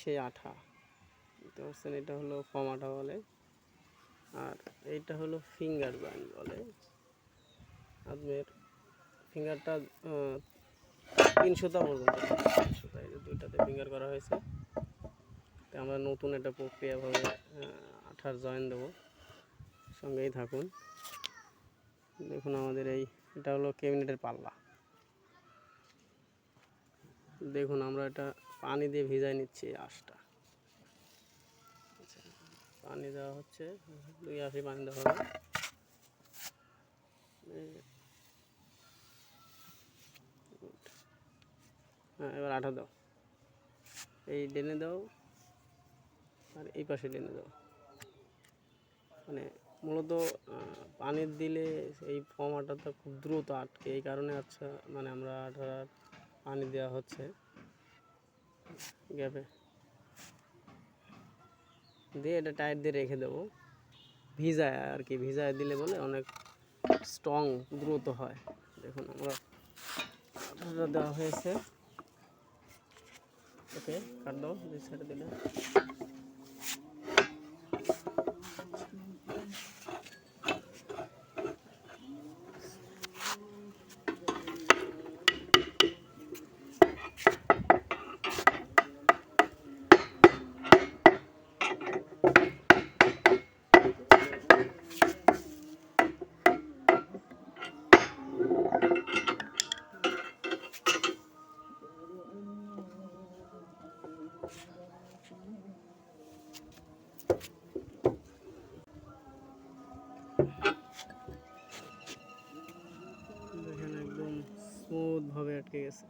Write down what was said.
সেই আঠা। বুঝতে পারছেন? এটা হলো কম আঠা বলে। আর এইটা হলো ফিঙ্গার জয়েন্ট বলে। আপনার ফিঙ্গারটা তিনশোটা পর্যন্ত। তিনশোটা এই দুইটাতে ফিঙ্গার করা হয়েছে। তো আমরা নতুন একটা প্রক্রিয়াভাবে আঠার জয়েন দেবো। সঙ্গেই থাকুন। দেখুন আমাদের এই, এটা হলো ক্যাবিনেটের পাল্লা। দেখুন, আমরা এটা পানি দিয়ে ভিজাই নিচ্ছি আঁশটা। পানি দেওয়া হচ্ছে, দুই আশি পানি দেওয়া হবে. হ্যাঁ এবার আঠা দাও। এই ডেনে দাও, আর এই পাশে ডেনে দাও। মানে মূলত পানির দিলে এই ফর্ম আটাটা খুব দ্রুত আটকে, এই কারণে আচ্ছা মানে আমরা আঠার পানি দেওয়া হচ্ছে গ্যাপে। দিয়ে এটা টাইট দিয়ে রেখে দেবো। ভিজায় আর কি, ভিজায় দিলে বলে অনেক স্ট্রং দ্রুত হয়। দেখুন আমরা দেওয়া হয়েছে। ওকে কাট দাও দিলে। দেখেন একদম স্মুথ ভাবে আটকে গেছে